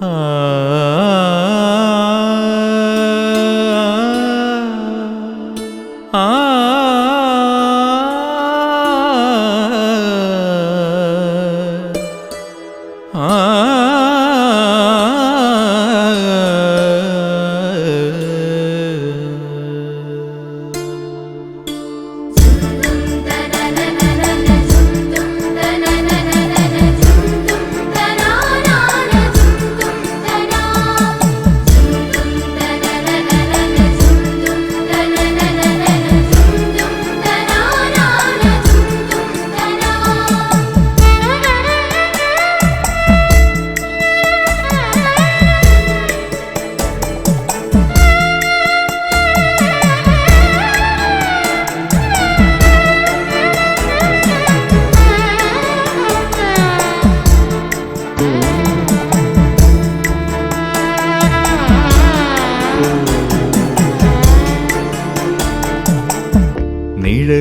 嗯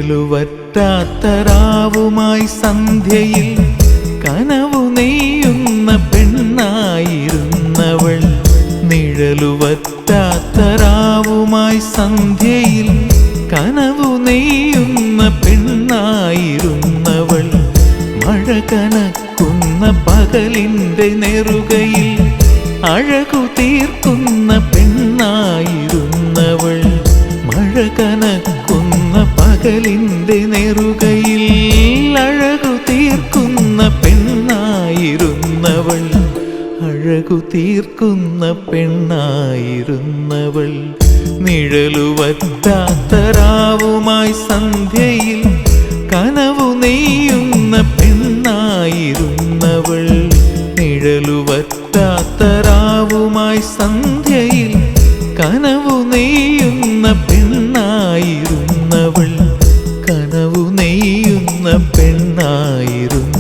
നിഴലുവറ്റാത്തരാവുമായി സന്ധ്യയിൽ കനവു നെയ്യുന്ന പെണ്ണായിരുന്നവൾ. നിഴലുവറ്റാത്തരാവുമായി സന്ധ്യയിൽ കനവു നെയ്യുന്ന പെണ്ണായിരുന്നവൾ. മഴ കനക്കുന്ന പകലിന്റെ നെറുകയിൽ അഴകു തീർക്കുന്ന പെണ്ണായിരുന്നവൾ. മഴ പകലിന്റെ നെറുകയിൽ അഴകു തീർക്കുന്ന പെണ്ണായിരുന്നവൾ. അഴകു തീർക്കുന്ന പെണ്ണായിരുന്നവൾ. നിഴലുവറ്റാത്തരാവുമായി സന്ധ്യയിൽ കനവു നെയ്യുന്ന പെണ്ണായിരുന്നവൾ. നിഴലുവറ്റാത്തരാവുമായി സന്ധ്യയിൽ കനവു നെയ്യുന്ന പെണ്ണായിരുന്നവൾ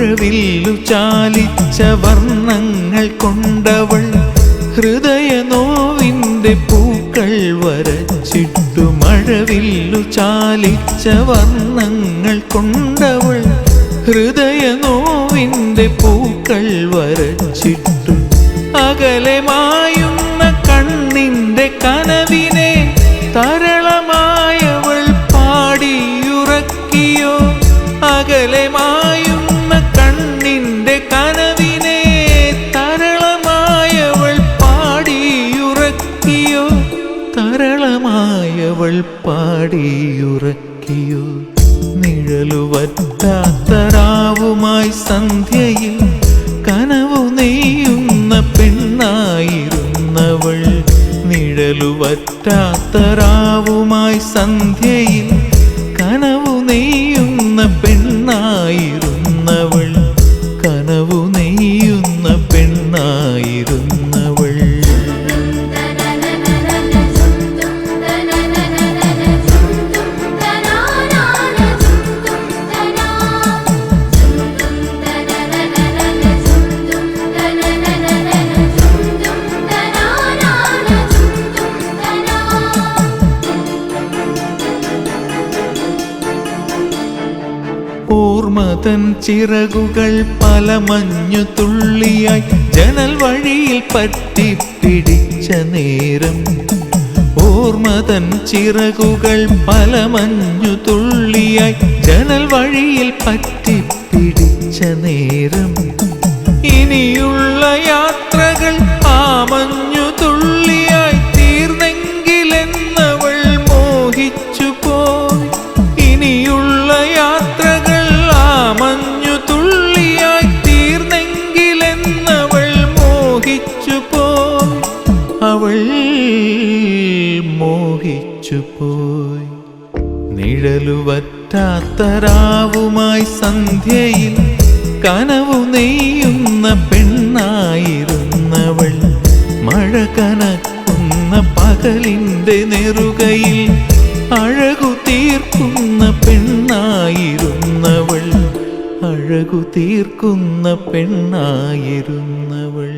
മഴവില്ലു ചാലിച്ച വർണങ്ങൾ കൊണ്ടവൾ ഹൃദയ നോവിന്റെ പൂക്കൾ വരച്ചിട്ടു മഴവില്ലു ചാലിച്ച വർണങ്ങൾ കൊണ്ടവൾ ഹൃദയ നോവിന്റെ പൂക്കൾ വരച്ചിട്ടു അകലെ മായുന്ന കണ്ണിന്റെ കനവിനെ തരളമായവൾ പാടിയുറക്കിയോ. നിഴലുവറ്റാത്തരാവുമായി സന്ധ്യയിൽ കനവു നെയ്യുന്ന പെണ്ണായിരുന്നവൾ. നിഴലുവറ്റാത്തരാവുമായി സന്ധ്യയിൽ ഓർമ്മതൻ ചിറകുകൾ പല മഞ്ഞു തുള്ളിയായി ജനൽ വഴിയിൽ പറ്റി പിടിച്ച നേരം. ഓർമ്മതൻ ചിറകുകൾ പല മഞ്ഞു തുള്ളിയായി ജനൽ വഴിയിൽ പറ്റി പിടിച്ച നേരം. ഇനിയുള്ള യാത്രകൾ മോഹിച്ചു പോയി നിഴലുവറ്റാത്തരാവുമായി സന്ധ്യയിൽ കനവു നെയ്യുന്ന പെണ്ണായിരുന്നവൾ. മഴ കനക്കുന്ന പകലിന്റെ നെറുകയിൽ അഴകു തീർക്കുന്ന പെണ്ണായിരുന്നവൾ. അഴകു തീർക്കുന്ന പെണ്ണായിരുന്നവൾ.